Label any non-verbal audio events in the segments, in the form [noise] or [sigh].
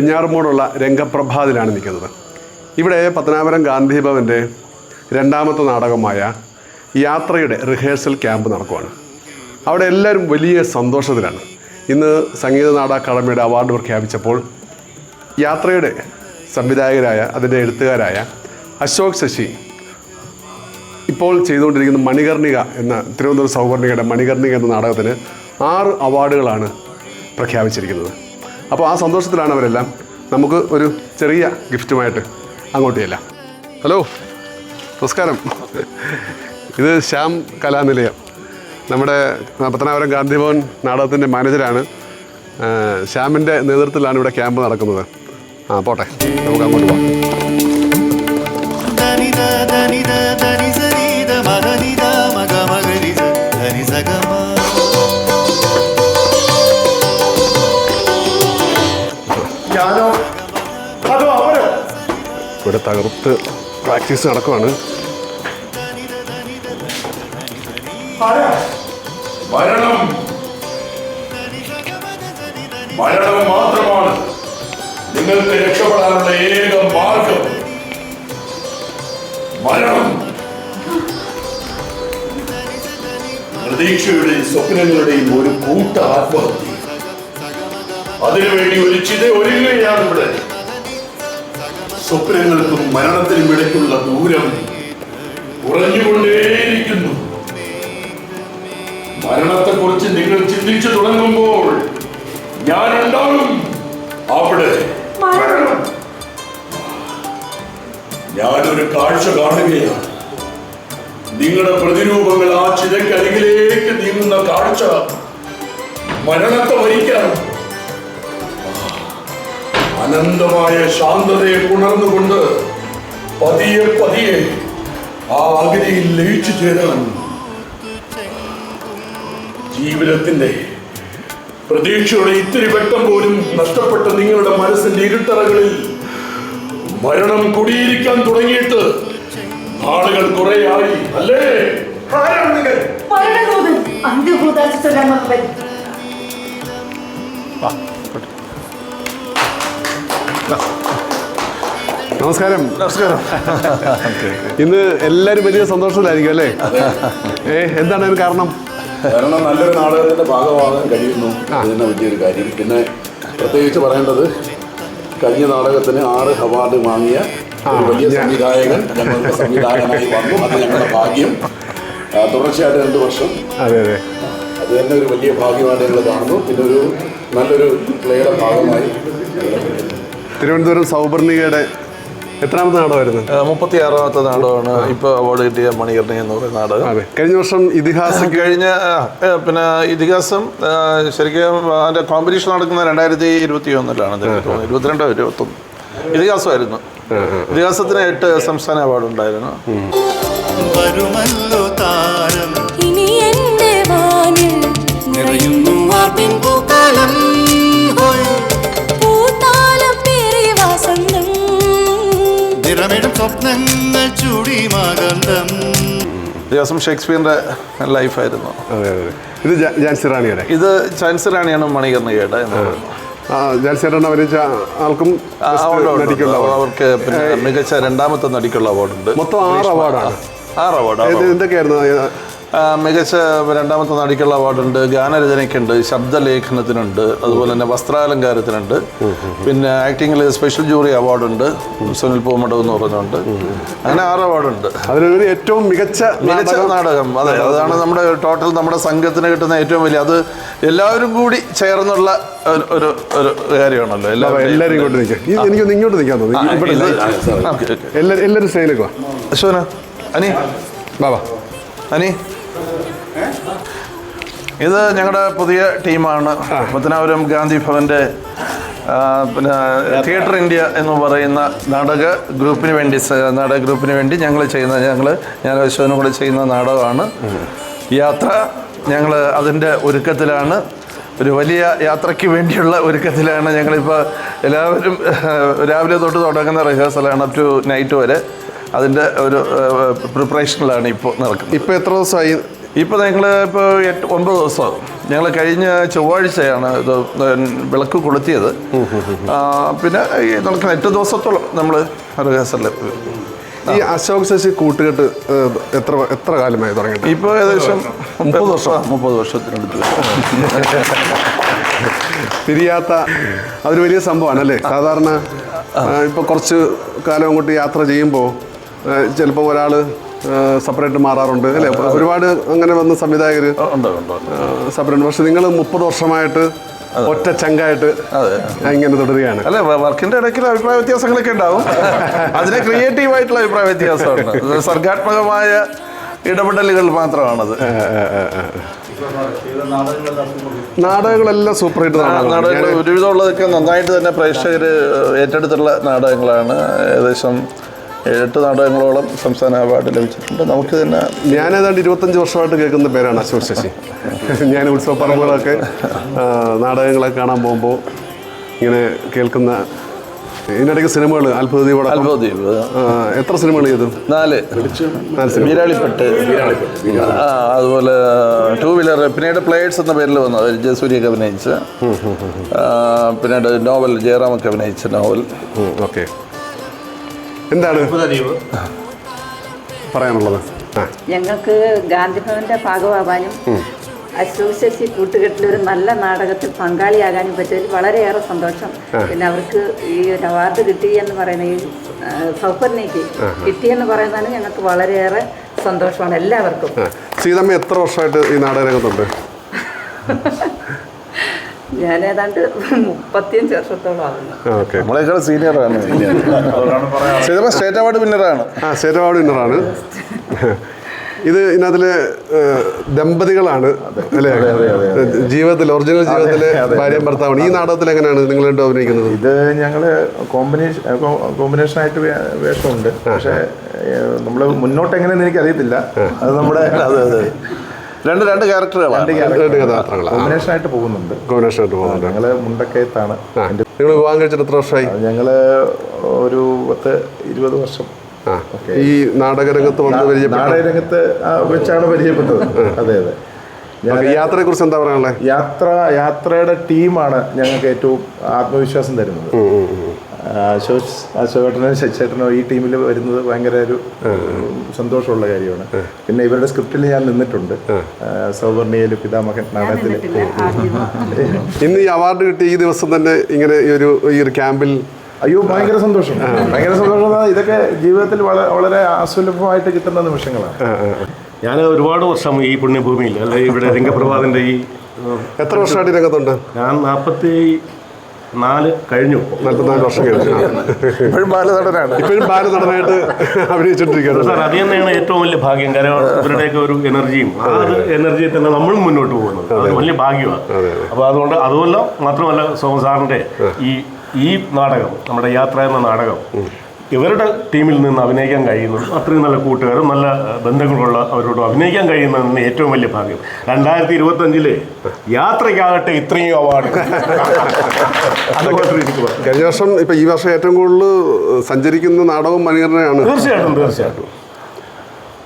വെഞ്ഞാറുമൂടുള്ള രംഗപ്രഭാതിലാണ് നിൽക്കുന്നത്. ഇവിടെ പത്തനാപുരം ഗാന്ധി ഭവന്റെ രണ്ടാമത്തെ നാടകമായ യാത്രയുടെ റിഹേഴ്സൽ ക്യാമ്പ് നടക്കുവാണ്. അവിടെ എല്ലാവരും വലിയ സന്തോഷത്തിലാണ്. ഇന്ന് സംഗീത നാടക അക്കാദമിയുടെ അവാർഡ് പ്രഖ്യാപിച്ചപ്പോൾ യാത്രയുടെ സംവിധായകരായ അതിന്റെ എഴുത്തുകാരായ അശോക് ശശി ഇപ്പോൾ ചെയ്തുകൊണ്ടിരിക്കുന്ന മണികർണിക എന്ന തിരുവനന്തപുരം സൗവർണികയുടെ മണികർണിക എന്ന നാടകത്തിന് ആറ് അവാർഡുകളാണ് പ്രഖ്യാപിച്ചിരിക്കുന്നത്. അപ്പോൾ ആ സന്തോഷത്തിലാണ് അവരെല്ലാം നമുക്ക് ഒരു ചെറിയ ഗിഫ്റ്റുമായിട്ട് അങ്ങോട്ട് ചെല്ലാം. ഹലോ നമസ്കാരം. ഇത് ശ്യാം കലാനിലയം. നമ്മുടെ പത്തനാപുരം ഗാന്ധിഭവൻ നാടകത്തിന്റെ മാനേജരാണ്. ശ്യാമിന്റെ നേതൃത്വത്തിലാണ് ഇവിടെ ക്യാമ്പ് നടക്കുന്നത്. ആ പോട്ടെ. നമുക്ക് അങ്ങോട്ട് പോകാം. ഇവിടെ തകർത്ത് പ്രാക്ടീസ് നടക്കുവാണ്. മരണം മരണം മാത്രമാണ് നിങ്ങൾക്ക് രക്ഷപ്പെടാനുള്ള ഏക മരണം പ്രതീക്ഷയുടെയും സ്വപ്നങ്ങളുടെയും ഒരു കൂട്ട ആത്മഹത്യ. അതിനുവേണ്ടി ഒരു ചിത ഒരുങ്ങുകയാണ് ഇവിടെ. സ്വപ്നങ്ങൾക്കും മരണത്തിനും ഇടയ്ക്കുള്ള ദൂരം കുറഞ്ഞുകൊണ്ടേയിരിക്കുന്നു. മരണത്തെക്കുറിച്ച് നിങ്ങൾ ചിന്തിച്ചു തുടങ്ങുമ്പോൾ ഞാൻ ഉണ്ടാകും അവിടെ. ഞാൻ ഞാനൊരു കാഴ്ച കാണുകയാണ്. നിങ്ങളുടെ പ്രതിരൂപങ്ങൾ ആ ചിതക്കരികിലേക്ക് നീങ്ങുന്ന കാഴ്ച മരണത്തെ വരിക്കാൻ അനന്തമായ ശാന്തതയെ ഉണർന്നുകൊണ്ട് പതിയെ പതിയെ ആ അഗ്നിയിൽ ലയിച്ചു ചേരാൻ ജീവിതത്തിന്റെ പ്രതീക്ഷയുടെ ഇത്തിരി വെട്ടം പോലും നഷ്ടപ്പെട്ട നിങ്ങളുടെ മനസ്സിന്റെ ഇരുട്ടറകളിൽ മരണം കുടിയിരിക്കാൻ തുടങ്ങിയിട്ട് ആളുകൾ കുറെ ആയി അല്ലേ? ആരാണ് നിങ്ങൾ? മരണദൂതൻ അന്ത്യഭൂതാശ നമസ്കാരം. നമസ്കാരം ഇന്ന് എല്ലാവരും വലിയ സന്തോഷത്തിലായിരിക്കും അല്ലേ? ഏ എന്താണ് അതിന് കാരണം? കാരണം നല്ലൊരു നാടകത്തിന്റെ ഭാഗമാകാൻ കഴിയുന്നു. അതിന് വലിയൊരു കാര്യം. പിന്നെ പ്രത്യേകിച്ച് പറയേണ്ടത് കഴിഞ്ഞ നാടകത്തിന് ആറ് അവാർഡ് വാങ്ങിയ ഒരു വലിയ സംവിധായകൻ ഞങ്ങൾക്ക് സംവിധായകനായി വന്നു. അത് ഞങ്ങളുടെ ഭാഗ്യം. തുടർച്ചയായിട്ട് രണ്ട് വർഷം. അതെ അതെ. അത് തന്നെ ഒരു വലിയ ഭാഗ്യമായിട്ട് ഞങ്ങൾ കാണുന്നു. പിന്നെ ഒരു നല്ലൊരു പ്ലേയുടെ ഭാഗമായി. തിരുവനന്തപുരം സൗപർണികയുടെ എത്രാമത്തെ നാടകമായിരുന്നു? മുപ്പത്തി ആറാമത്തെ നാടകമാണ്. ഇപ്പൊ അവാർഡ് കിട്ടിയ മണികർണി എന്ന് പറയുന്ന നാടകം. അതെ. കഴിഞ്ഞ വർഷം ഇതിഹാസം കഴിഞ്ഞ പിന്നെ ഇതിഹാസം ശരിക്കും അതിന്റെ കോമ്പറ്റീഷൻ നടക്കുന്ന രണ്ടായിരത്തി ഇരുപത്തി ഒന്നിലാണ് ഇരുപത്തിരണ്ടോ ഇരുപത്തൊന്ന്. ഇതിഹാസമായിരുന്നു. ഇതിഹാസത്തിന് എട്ട് സംസ്ഥാന അവാർഡ് ഉണ്ടായിരുന്നു. വരുമല്ലോ താരം. ഇനി എന്റെ വാനിൽ നിറയുന്നു ആർപ്പിൻ പൂക്കാലം സ്വപ്നങ്ങൾ ചുടി മകന്തം. ഇതിഹാസം ഷേക്സ്പിയറിന്റെ ലൈഫായിരുന്നു. അതെ അതെ അതെ. ഇത് ജാൻസി റാണിയുടെ. ഇത് ജാൻസി റാണിയാണ് മണികർണികയുടെ എന്ന് പറയുന്നത് ആ, ജാൻസി റാണി അഭിനയിച്ച ആൾക്കും. നടിക്കുള്ള അവർക്ക് പിന്നെ മികച്ച രണ്ടാമത്തെ നടിക്കുള്ള അവാർഡുണ്ട് മൊത്തം ആറ് അവാർഡാണ് ആറ് അവാർഡ് എന്തൊക്കെയായിരുന്നു? മികച്ച രണ്ടാമത്തെ നടിക്കുള്ള അവാർഡുണ്ട്. ഗാനരചനയ്ക്കുണ്ട്. ശബ്ദലേഖനത്തിനുണ്ട്. അതുപോലെ തന്നെ വസ്ത്രാലങ്കാരത്തിനുണ്ട്. പിന്നെ ആക്ടിങ്ങിൽ സ്പെഷ്യൽ ജൂറി അവാർഡുണ്ട്. സുനിൽ പൂമടവ് എന്ന് പറഞ്ഞുകൊണ്ട്. അങ്ങനെ ആറ് അവാർഡുണ്ട്. അതിലൊരു ഏറ്റവും മികച്ച മികച്ച നാടകം. അതെ അതാണ് നമ്മുടെ ടോട്ടൽ നമ്മുടെ സംഘത്തിന് കിട്ടുന്ന ഏറ്റവും വലിയ. അത് എല്ലാവരും കൂടി ചേർന്നുള്ള ഒരു- ഒരു കാര്യമാണല്ലോ. എല്ലാവരും എല്ലാവരും ഇങ്ങോട്ട് നിൽക്കാം എനിക്ക് എനിക്കൊന്ന് ഇങ്ങോട്ട് നിൽക്കാൻ തോന്നുന്നു എല്ലാവരും സ്റ്റൈലേക്ക് വാ. അശോന അനി. ബാബാ അനി. ഇത് ഞങ്ങളുടെ പുതിയ ടീമാണ് പത്തനാപുരം ഗാന്ധി ഭവന്റെ പിന്നെ തിയേറ്റർ ഇന്ത്യ എന്ന് പറയുന്ന നാടക ഗ്രൂപ്പിന് വേണ്ടി നാടക ഗ്രൂപ്പിന് വേണ്ടി ഞങ്ങൾ ചെയ്യുന്ന ഞങ്ങൾ ഞാൻ അശോകനും കൂടെ ചെയ്യുന്ന നാടകമാണ്. യാത്ര ഞങ്ങൾ അതിന്റെ ഒരുക്കത്തിലാണ്. ഒരു വലിയ യാത്രയ്ക്ക് വേണ്ടിയുള്ള ഒരുക്കത്തിലാണ് ഞങ്ങളിപ്പോൾ എല്ലാവരും രാവിലെ തൊട്ട് തുടങ്ങുന്ന റിഹേഴ്സലാണ് അപ് ടു നൈറ്റ് വരെ. അതിന്റെ ഒരു പ്രിപ്പറേഷനിലാണ് ഇപ്പോൾ നടക്കുന്നത്. ഇപ്പോൾ എത്ര ദിവസമായി? ഇപ്പോൾ ഞങ്ങൾ ഇപ്പോൾ എട്ട് ഒൻപത് ദിവസം ഞങ്ങൾ കഴിഞ്ഞ ചൊവ്വാഴ്ചയാണ് ഇത് വിളക്ക് കൊളുത്തിയത്. പിന്നെ ഈ നടക്കുന്ന എട്ട് ദിവസത്തോളം നമ്മൾ റിഹേഴ്സലിൽ ഈ അശോക് ശശി കൂട്ടുകെട്ട് എത്ര എത്ര കാലമായി തുടങ്ങി ഇപ്പോൾ ഏകദേശം മുപ്പത് വർഷം. മുപ്പത് വർഷത്തിനടുത്ത് പിരിയാത്ത അതൊരു വലിയ സംഭവമാണ് അല്ലേ സാധാരണ ഇപ്പോൾ കുറച്ച് കാലം അങ്ങോട്ട് യാത്ര ചെയ്യുമ്പോൾ ചിലപ്പോൾ ഒരാൾ സെപ്പറേറ്റ് മാറാറുണ്ട് അല്ലേ? ഒരുപാട് അങ്ങനെ വന്ന സംവിധായകർ. സെപ്പറേറ്റ് പക്ഷെ നിങ്ങൾ മുപ്പത് വർഷമായിട്ട് ഒറ്റ ചങ്കായിട്ട് ഇങ്ങനെ തുടരുകയാണ്. അല്ലെ വർക്കിന്റെ ഇടയ്ക്ക് അഭിപ്രായ വ്യത്യാസങ്ങളൊക്കെ ഉണ്ടാവും. അതിന് ക്രിയേറ്റീവ് ആയിട്ടുള്ള അഭിപ്രായ വ്യത്യാസമാണ് സർഗാത്മകമായ ഇടപെടലുകൾ മാത്രമാണത്. നാടകങ്ങളെല്ലാം സൂപ്പർ ഹിറ്റ് നാടകങ്ങൾ ഒരുവിധമുള്ളതൊക്കെ നന്നായിട്ട് തന്നെ പ്രേക്ഷകർ ഏറ്റെടുത്തുള്ള നാടകങ്ങളാണ്. ഏകദേശം എട്ട് നാടകങ്ങളോളം സംസ്ഥാന അവാർഡ് ലഭിച്ചിട്ടുണ്ട്. നമുക്ക് തന്നെ ഞാൻ ഏതാണ്ട് ഇരുപത്തഞ്ച് വർഷമായിട്ട് കേൾക്കുന്ന പേരാണ് അശോക് ശശി. ഞാൻ ഉത്സവ പറമ്പുകളൊക്കെ നാടകങ്ങളെ നാടകങ്ങളൊക്കെ കാണാൻ പോകുമ്പോൾ ഇങ്ങനെ കേൾക്കുന്ന ഇതിനിടയ്ക്ക് സിനിമകൾ അത്ഭുത ദീപോടെ അത്ഭുതദ്വീപ് എത്ര സിനിമകൾ ചെയ്തു? നാല്. വീരാളിപ്പെട്ട് ആ അതുപോലെ ടൂ വീലർ പിന്നീട് പ്ലേയേഴ്സ് എന്ന പേരിൽ വന്നത് ജയസൂര്യൊക്കെ അഭിനയിച്ച്. പിന്നീട് നോവൽ ജയറാമൊക്കെ അഭിനയിച്ച നോവൽ. ഓക്കെ. എന്താണ്? പറയാനുള്ളത്. ഞങ്ങൾക്ക് ഗാന്ധിഭവന്റെ ഭാഗമാവാനും അസോസിയേഷൻ കൂട്ടുകെട്ടിൽ ഒരു നല്ല നാടകത്തിൽ പങ്കാളിയാകാനും പറ്റിയതിൽ വളരെയേറെ സന്തോഷം. പിന്നെ അവർക്ക് ഈ ഒരു അവാർഡ് കിട്ടി എന്ന് പറയുന്ന ഈ സൗപർണിക്ക് കിട്ടിയെന്ന് പറയുന്നതിന് ഞങ്ങൾക്ക് വളരെയേറെ സന്തോഷമാണ് എല്ലാവർക്കും. സീതമ്മ എത്ര വർഷമായിട്ട് ഈ നാടകരംഗത്തുണ്ട്? [laughs] ഞാൻ ഏതാണ്ട് മുപ്പത്തിയഞ്ച് വർഷത്തോളം ആകുന്നു ഓക്കെ. നമ്മളെക്കാൾ സീനിയറാണ് സ്റ്റേറ്റ് അവാർഡ് വിന്നറാണ് ആ സ്റ്റേറ്റ് അവാർഡ് വിന്നറാണ് ഇത് ഇതിനകത്തിലെ ദമ്പതികളാണ് അല്ലേ? ജീവിതത്തിൽ ഒറിജിനൽ ജീവിതത്തിലെ ഭാര്യയും ഭർത്താവാണ്. ഈ നാടകത്തിൽ എങ്ങനെയാണ് നിങ്ങൾ രണ്ടും അഭിനയിക്കുന്നത്? ഇത് ഞങ്ങൾ കോമ്പിനേഷൻ കോമ്പിനേഷൻ ആയിട്ട് വേഷമുണ്ട്. പക്ഷേ നമ്മൾ മുന്നോട്ട് എങ്ങനെയെന്ന് എനിക്ക് അറിയത്തില്ല അത് നമ്മുടെ അതെ അതെ. രണ്ട് രണ്ട് ക്യാരക്ടറുകളാണ് രണ്ട് കഥാപാത്രങ്ങളാണ്. കോമ്പിനേഷൻ ആയിട്ട് പോകുന്നുണ്ട്. കോമ്പിനേഷൻ ആയിട്ട് പോകുന്നുണ്ട് ഞങ്ങൾ മുണ്ടക്കയത്താണ് ആ നിങ്ങൾ വിവാഹം കഴിച്ചിട്ട് എത്ര വർഷമായി? ഞങ്ങൾ ഒരു പത്ത് ഇരുപത് വർഷം. ആ ഈ നാടകരംഗത്ത് വന്ന് പരിചയപ്പെട്ട നാടകരംഗത്ത് ആ, വെച്ചാണ് പരിചയപ്പെട്ടത്. അതെ അതെ. യാത്രയെ ഈ യാത്രയെക്കുറിച്ച് എന്താ പറയാനുള്ളത് യാത്ര യാത്രയുടെ ടീമാണ് ഞങ്ങൾക്ക് ഏറ്റവും ആത്മവിശ്വാസം തരുന്നത്. അശോക് അശോകേട്ടനും ശശിചേട്ടനോ ഈ ടീമിൽ വരുന്നത് ഭയങ്കര ഒരു സന്തോഷമുള്ള കാര്യമാണ്. പിന്നെ ഇവരുടെ സ്ക്രിപ്റ്റിൽ ഞാൻ നിന്നിട്ടുണ്ട്. സൗവർണിയയിൽ പിതാമഹൻ നാടകത്തിൽ ഇന്ന് ഈ അവാർഡ് കിട്ടിയ ഈ ദിവസം തന്നെ ഇങ്ങനെ ഈ ഒരു ഈ ഒരു ക്യാമ്പിൽ അയ്യോ ഭയങ്കര സന്തോഷം. ഭയങ്കര സന്തോഷം ഇതൊക്കെ ജീവിതത്തിൽ വളരെ അസുലഭമായിട്ട് കിട്ടുന്ന നിമിഷങ്ങളാണ്. ഞാൻ ഒരുപാട് വർഷം ഈ പുണ്യഭൂമിയിൽ അല്ലെ ഇവിടെ രംഗപ്രഭാതിന്റെ ഈ എത്ര വർഷമായിട്ട് രംഗത്തുണ്ട് ഞാൻ നാൽപ്പത്തി നാല് കഴിഞ്ഞു. ഇപ്പോൾ. നാൽപ്പത്തിനാല് വർഷം കഴിഞ്ഞു. ഇപ്പോഴും ബാലനടനാണ് ഇപ്പോഴും ബാലനടനായിട്ട് അഭിനയിച്ചോണ്ടിരിക്കുന്നത് സാർ അത് തന്നെയാണ് ഏറ്റവും വലിയ ഭാഗ്യം. കാരണം ഇവരുടെയൊക്കെ ഒരു എനർജിയും ആ ഒരു എനർജി തന്നെ നമ്മളും മുന്നോട്ട് പോകുന്നത്. അത് വലിയ ഭാഗ്യമാണ്. അപ്പോൾ അതുകൊണ്ട് അതുമല്ല മാത്രമല്ല സോമ സാറിന്റെ ഈ ഈ നാടകം നമ്മുടെ യാത്ര എന്ന നാടകം ഇവരുടെ ടീമിൽ നിന്ന് അഭിനയിക്കാൻ കഴിയുന്നത് അത്രയും നല്ല കൂട്ടുകാരും നല്ല ബന്ധങ്ങളുള്ള അവരോട് അഭിനയിക്കാൻ കഴിയുന്നതെന്ന് ഏറ്റവും വലിയ ഭാഗ്യം. രണ്ടായിരത്തി ഇരുപത്തഞ്ചിൽ യാത്രയ്ക്കാകട്ടെ ഇത്രയും അവാർഡ്. കഴിഞ്ഞ വർഷം ഇപ്പൊ ഈ വർഷം ഏറ്റവും കൂടുതൽ സഞ്ചരിക്കുന്ന നാടകവും മനീറിനെയാണ് തീർച്ചയായിട്ടും തീർച്ചയായിട്ടും.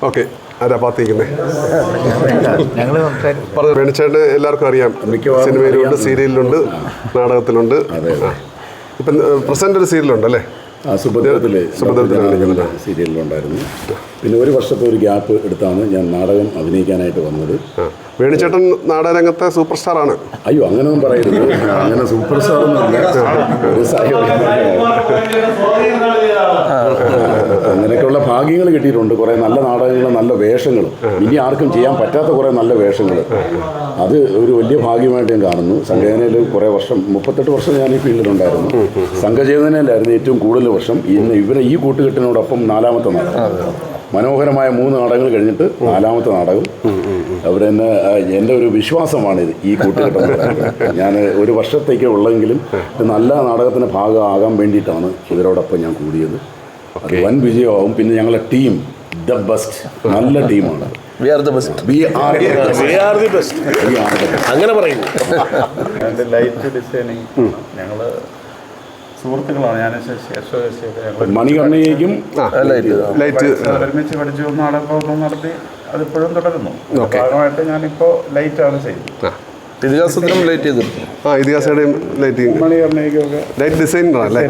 ഓക്കെ ആരാ പാത്തിരിക്കുന്നത് പറഞ്ഞു വേണിച്ചേട്ടന് എല്ലാവർക്കും അറിയാം. സിനിമയിലുണ്ട് സീരിയലിലുണ്ട് നാടകത്തിലുണ്ട്. ഇപ്പം പ്രസന്റ് ഒരു സീരിയലുണ്ട് അല്ലേ സുഭദ്രത്തിലെ. സീരിയലിലുണ്ടായിരുന്നു. പിന്നെ ഒരു വർഷത്തെ ഒരു ഗ്യാപ്പ് എടുത്താണ് ഞാൻ നാടകം അഭിനയിക്കാനായിട്ട് വന്നത്. വേണിച്ചേട്ടൻ നാടകരംഗത്തെ സൂപ്പർ സ്റ്റാർ ആണ് അയ്യോ അങ്ങനെ ഒന്നും പറയരുത് അങ്ങനെ സൂപ്പർ സ്റ്റാർ ഒന്നും അങ്ങനെയൊക്കെയുള്ള ഭാഗ്യങ്ങൾ കിട്ടിയിട്ടുണ്ട്. കുറേ നല്ല നാടകങ്ങളും നല്ല വേഷങ്ങളും. ഇനി ആർക്കും ചെയ്യാൻ പറ്റാത്ത കുറേ നല്ല വേഷങ്ങൾ അത് ഒരു വലിയ ഭാഗ്യമായിട്ട് ഞാൻ കാണുന്നു. സംഘചേതനയിൽ കുറേ വർഷം മുപ്പത്തെട്ട് വർഷം ഞാൻ ഈ ഫീൽഡിലുണ്ടായിരുന്നു സംഘചേതനയിലായിരുന്നു ഏറ്റവും കൂടുതൽ വർഷം. ഇന്ന് ഇവരെ ഈ കൂട്ടുകെട്ടിനോടൊപ്പം നാലാമത്തെ നാടകം. മനോഹരമായ മൂന്ന് നാടകങ്ങൾ കഴിഞ്ഞിട്ട് നാലാമത്തെ നാടകം. അവരെന്നെ എന്റെ ഒരു വിശ്വാസമാണിത് ഈ കൂട്ടുകെട്ടം ഞാൻ ഒരു വർഷത്തേക്ക് ഉള്ളെങ്കിലും നല്ല നാടകത്തിന്റെ ഭാഗമാകാൻ വേണ്ടിയിട്ടാണ് ഇവരോടൊപ്പം ഞാൻ കൂടിയത്. വൻ വിജയമാവും. പിന്നെ ഞങ്ങളെ ടീം ദ ബെസ്റ്റ് നല്ല ടീമാണ് we are the best we are the best അങ്ങനെ പറയുന്നു ലൈറ്റ് ഡിസൈനിങ് ഞങ്ങൾ സുഹൃത്തുക്കളാണ്. ഞാൻ ശേഷം ലൈറ്റ് ലൈറ്റ് ഒരുമിച്ച് പഠിച്ചു നാടകമൊന്നും നടത്തി അതിപ്പോഴും തുടരുന്നു. ഭാഗമായിട്ട് ഞാനിപ്പോൾ ലൈറ്റാണ് ചെയ്യുന്നത്. ഇതിഹാസത്തിനും ലൈറ്റ് ചെയ്തിട്ടുണ്ട്. ആ ഇതിഹാസയുടെയും ലൈറ്റിംഗ് മണികർണിക്കൊക്കെ ലൈറ്റ് ഡിസൈനറാണ് അല്ലേ.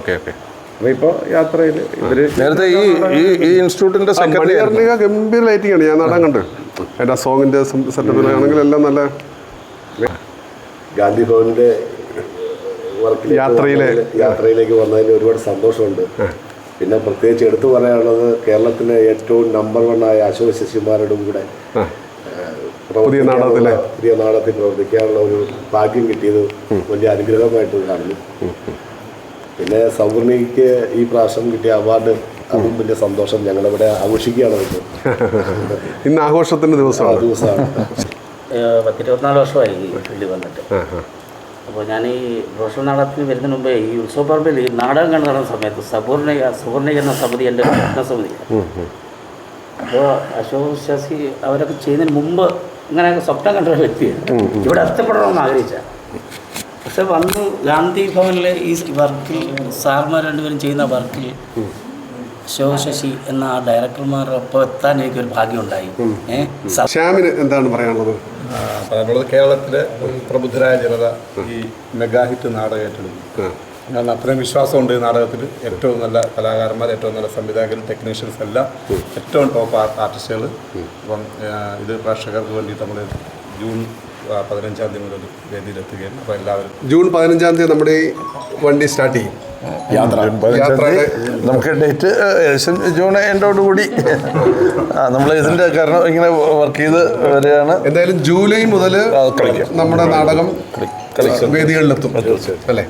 ഓക്കെ ഓക്കെ അപ്പോൾ യാത്രയിൽ യാത്രയിൽ ഇവർ നേരത്തെ ഈ ഈ ഈ ഇൻസ്റ്റിറ്റ്യൂട്ടിന്റെ സെക്രട്ടറി മണികർണിക ഗംഭീര ലൈറ്റിംഗ് ആണ്. ഞാൻ നാടാൻ കണ്ട്. അതിന്റെ സോങ്ങിന്റെ സെറ്റപ്പിലാണെങ്കിൽ എല്ലാം നല്ല ഗാന്ധി ഭവനിന്റെ വർക്കിലേക്ക് യാത്രയിലെ- യാത്രയിലേക്ക് വന്നതിൽ ഒരുപാട് സന്തോഷമുണ്ട്. പിന്നെ പ്രത്യേകിച്ച് എടുത്തു പറയാനുള്ളത് കേരളത്തിലെ ഏറ്റവും നമ്പർ വൺ ആയ അശോക് ശശിമാരുടെ കൂടെ പുതിയ നാടകത്തിലെ? പുതിയ നാടകത്തിൽ പ്രവർത്തിക്കാനുള്ള ഒരു ഭാഗ്യം കിട്ടിയത് വലിയ അനുഗ്രഹമായിട്ട് കാണുന്നു. പിന്നെ സൗവർണിക്ക് ഈ പ്രാവശ്യം കിട്ടിയ അവാർഡ് അതും വലിയ സന്തോഷം ഞങ്ങളിവിടെ ആഘോഷിക്കുകയാണ് ഇപ്പോൾ [laughs] ഇന്ന് ആഘോഷത്തിന്റെ ദിവസമാണ്. ദിവസമാണ്. പത്തിരുപത്തിനാല് വർഷമായി ഈ ഫീൽഡിൽ വന്നിട്ട്. അപ്പോൾ ഞാൻ ഈ പ്രൊഫഷണൽ നാടകത്തിന് വരുന്നതിന് മുമ്പേ ഈ ഉത്സവ പറമ്പിൽ ഈ നാടകം കണ്ടു നടന്ന സമയത്ത് സപൂർണിക എന്ന സമിതി എന്റെ സമിതി. അപ്പോൾ അശോക് ശശി അവരൊക്കെ ചെയ്യുന്നതിന് മുമ്പ് ഇങ്ങനെയൊക്കെ സ്വപ്നം കണ്ട ഒരു വ്യക്തിയാണ്. ഇവിടെ എത്തപ്പെടണമെന്ന് ആഗ്രഹിച്ച. പക്ഷെ വന്ന് ഗാന്ധി ഭവനിലെ ഈ വർക്കിൽ സാർമാർ രണ്ടുപേരും ചെയ്യുന്ന വർക്കിൽ അശോക് ശശി എന്ന ആ ഡയറക്ടർമാരൊപ്പം എത്താൻ എനിക്കൊരു ഭാഗ്യമുണ്ടായി. ശ്യാമിന് എന്താണ് പറയാനുള്ളത്? പറയാനുള്ളത് കേരളത്തിലെ പ്രബുദ്ധരായ ജനത ഈ മെഗാഹിറ്റ് നാടകം ഏറ്റെടുക്കും. ഞാൻ അത്രയും വിശ്വാസമുണ്ട് ഈ നാടകത്തിൽ. ഏറ്റവും നല്ല കലാകാരന്മാർ ഏറ്റവും നല്ല സംവിധായകർ ടെക്നീഷ്യൻസ് എല്ലാം ഏറ്റവും ടോപ്പ് ആർട്ടിസ്റ്റുകൾ അപ്പം ഇത് പ്രേക്ഷകർക്ക് വേണ്ടി നമ്മൾ ജൂൺ പതിനഞ്ചാം തീയതി മുതൽ വേദിയിലെത്തുകയാണ്. അപ്പോൾ എല്ലാവരും ജൂൺ പതിനഞ്ചാം തീയതി നമ്മുടെ ഈ വണ്ടി സ്റ്റാർട്ട് ചെയ്യും. യാത്ര. നമുക്ക് ഡേറ്റ് ഏകദേശം ജൂൺ ആ നമ്മൾ ഇതിന്റെ കാരണം ഇങ്ങനെ വർക്ക് ചെയ്ത് വരികയാണ്. എന്തായാലും ജൂലൈ മുതൽ നമ്മുടെ നാടകം വേദികളിലെത്തും. അല്ലേ?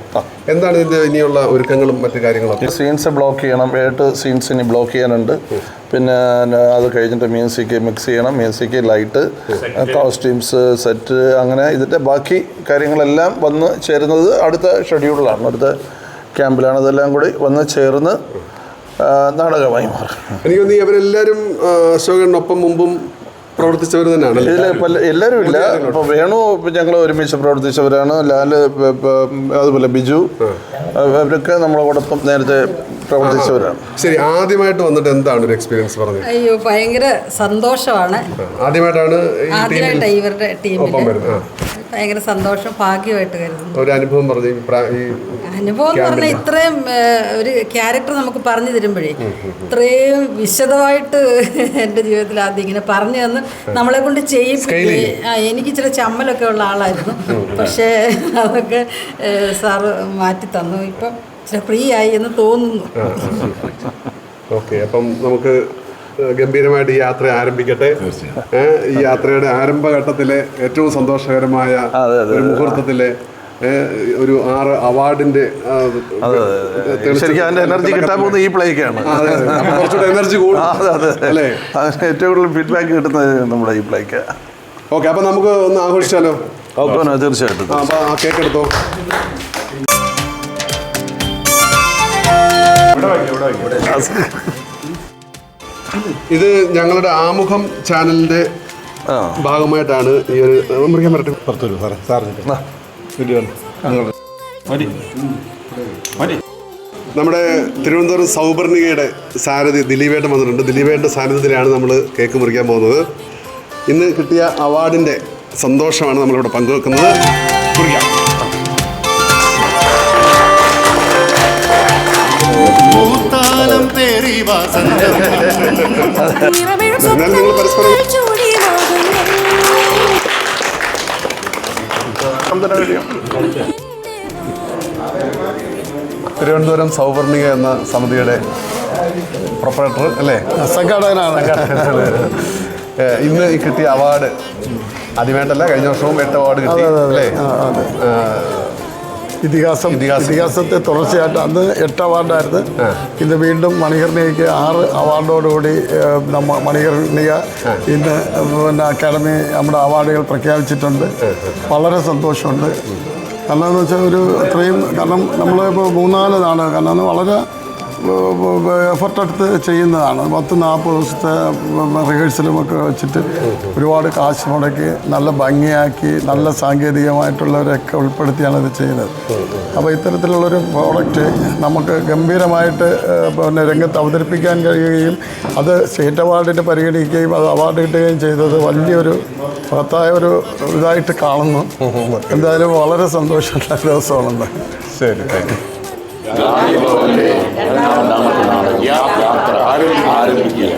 എന്താണ് ഇതിന്റെ ഇനിയുള്ള ഒരുക്കങ്ങളും മറ്റു കാര്യങ്ങളും സീൻസ് ബ്ലോക്ക് ചെയ്യണം. ഏട്ട് സീൻസ് ഇനി ബ്ലോക്ക് ചെയ്യാനുണ്ട്. പിന്നെ അത് കഴിഞ്ഞിട്ട് മ്യൂസിക് മിക്സ് ചെയ്യണം. മ്യൂസിക് ലൈറ്റ് കോസ്റ്റ്യൂംസ് സെറ്റ് അങ്ങനെ ഇതിന്റെ ബാക്കി കാര്യങ്ങളെല്ലാം വന്ന് ചേരുന്നത് അടുത്ത ഷെഡ്യൂളിലാണ് അടുത്ത ക്യാമ്പിലാണ് ഇതെല്ലാം കൂടി വന്ന് ചേർന്ന് നാടകമായി മാറും. എനിക്ക് തോന്നി അവരെല്ലാവരും അശോകനൊപ്പം മുമ്പും പ്രവർത്തിച്ചവർ തന്നെയാണ് ഇതിൽ പല എല്ലാവരും ഇല്ല. ഇപ്പോൾ വേണു ഞങ്ങൾ ഒരുമിച്ച് പ്രവർത്തിച്ചവരാണ്. ലാൽ അതുപോലെ ബിജു. അവരൊക്കെ നമ്മളെ നമ്മളോടൊപ്പം നേരത്തെ പ്രവർത്തിച്ചവരാണ്. ശരി ആദ്യമായിട്ട് വന്നിട്ട് എന്താണ് ഒരു എക്സ്പീരിയൻസ് പറഞ്ഞത്? അയ്യോ ഭയങ്കര സന്തോഷമാണ്. ആദ്യമായിട്ടാണ് ആദ്യമായിട്ടാണ് ഇവരുടെ ടീമിൽ. ഭയങ്കര സന്തോഷം ഭാഗ്യമായിട്ട് കരുതുന്നു. ഒരു അനുഭവം പറഞ്ഞു അനുഭവം എന്ന് പറഞ്ഞാൽ ഇത്രയും ഒരു ക്യാരക്ടർ നമുക്ക് പറഞ്ഞു തരുമ്പോഴേ ഇത്രയും വിശദമായിട്ട് എന്റെ ജീവിതത്തിൽ ആദ്യം ഇങ്ങനെ പറഞ്ഞു തന്ന് നമ്മളെ കൊണ്ട് ചെയ്യും. എനിക്ക് ഇച്ചിരി ചമ്മലൊക്കെ ഉള്ള ആളായിരുന്നു. പക്ഷേ അതൊക്കെ സാറ് മാറ്റി തന്നു. ഇപ്പം ഇച്ചിരി ഫ്രീ ആയി എന്ന് തോന്നുന്നു. ഓക്കെ അപ്പം നമുക്ക് ഗംഭീരമായിട്ട് ഈ യാത്ര ആരംഭിക്കട്ടെ. ഈ യാത്രയുടെ ആരംഭഘട്ടത്തിലെ ഏറ്റവും സന്തോഷകരമായ. ഒരു മുഹൂർത്തത്തിലെ ഒരു ആറ് അവാർഡിന്റെ ശരിക്കും അതിന്റെ എനർജി കിട്ടാൻ പോകുന്നത് ഈ പ്ലേക്കാണ്. കുറച്ചുകൂടെ എനർജി കൂടും. അല്ലേ? ഏറ്റവും കൂടുതൽ ഫീഡ്ബാക്ക് കിട്ടുന്നത് നമ്മുടെ ഈ പ്ലേക്ക് ഓക്കെ അപ്പൊ നമുക്ക് ഒന്ന് ആഘോഷിച്ചാലോ? ഓക്കെ തീർച്ചയായിട്ടും ആ അപ്പൊ ആ കേക്ക് എടുത്തോ? ഇത് ഞങ്ങളുടെ ആമുഖം ചാനലിന്റെ ഭാഗമായിട്ടാണ് ഈ ഒരു മുറിക്കാൻ പറ്റട്ടെ പുറത്തു വരും സാറേ സാറിന് വീഡിയോ മതി. മതി. നമ്മുടെ തിരുവനന്തപുരം സൗപർണികയുടെ സാരഥി ദിലീപേട്ടൻ വന്നിട്ടുണ്ട്. ദിലീപേട്ടന്റെ സാന്നിധ്യത്തിലാണ് നമ്മൾ കേക്ക് മുറിക്കാൻ പോകുന്നത്. ഇന്ന് കിട്ടിയ അവാർഡിന്റെ സന്തോഷമാണ് നമ്മളിവിടെ പങ്കുവെക്കുന്നത്. മുറിക്കാം. പൂത്താലം പേറി വസന്തം നിങ്ങൾ പരസ്പരം തിരുവനന്തപുരം സൗവർണിക എന്ന സമിതിയുടെ പ്രൊപ്പറേറ്റർ അല്ലേ? സംഘാടകനാണ്. ഇന്ന് കിട്ടിയ അവാർഡ് ആദ്യമായിട്ടല്ല കഴിഞ്ഞ വർഷവും എട്ട് അവാർഡ് കിട്ടി അല്ലേ? ഇതിഹാസം ഇതിഹാസം. ഇതിഹാസത്തെ തുടർച്ചയായിട്ട് അന്ന് എട്ട് അവാർഡായിരുന്നു ഇന്ന് വീണ്ടും മണികർണികയ്ക്ക് ആറ് അവാർഡോടുകൂടി നമ്മ മണികർണിക ഇന്ന് പിന്നെ അക്കാദമി നമ്മുടെ അവാർഡുകൾ പ്രഖ്യാപിച്ചിട്ടുണ്ട്. വളരെ സന്തോഷമുണ്ട്. കാരണം എന്ന് വെച്ചാൽ ഒരു ഇത്രയും കാരണം നമ്മളിപ്പോൾ മൂന്നാൽ നാടകം കാരണം വളരെ എഫർട്ട് എടുത്ത് ചെയ്യുന്നതാണ്. പത്ത് നാൽപ്പത് ദിവസത്തെ റിഹേഴ്സലും ഒക്കെ വെച്ചിട്ട് ഒരുപാട് കാശ് മുടക്കി നല്ല ഭംഗിയാക്കി നല്ല സാങ്കേതികമായിട്ടുള്ളവരൊക്കെ ഉൾപ്പെടുത്തിയാണ് ഇത് ചെയ്യുന്നത്. അപ്പോൾ ഇത്തരത്തിലുള്ളൊരു പ്രോഡക്റ്റ് നമുക്ക് ഗംഭീരമായിട്ട് പിന്നെ രംഗത്ത് അവതരിപ്പിക്കാൻ കഴിയുകയും അത് സ്റ്റേറ്റ് അവാർഡിന് പരിഗണിക്കുകയും അത് അവാർഡ് കിട്ടുകയും ചെയ്തത് വലിയൊരു മഹത്തായ ഒരു ഇതായിട്ട് കാണുന്നു. എന്തായാലും വളരെ സന്തോഷമുള്ള ദിവസമാണെന്ന്. ശരി യു രണ്ടാമത്തെ നാടകം യാത്ര ആരംഭിക്കുക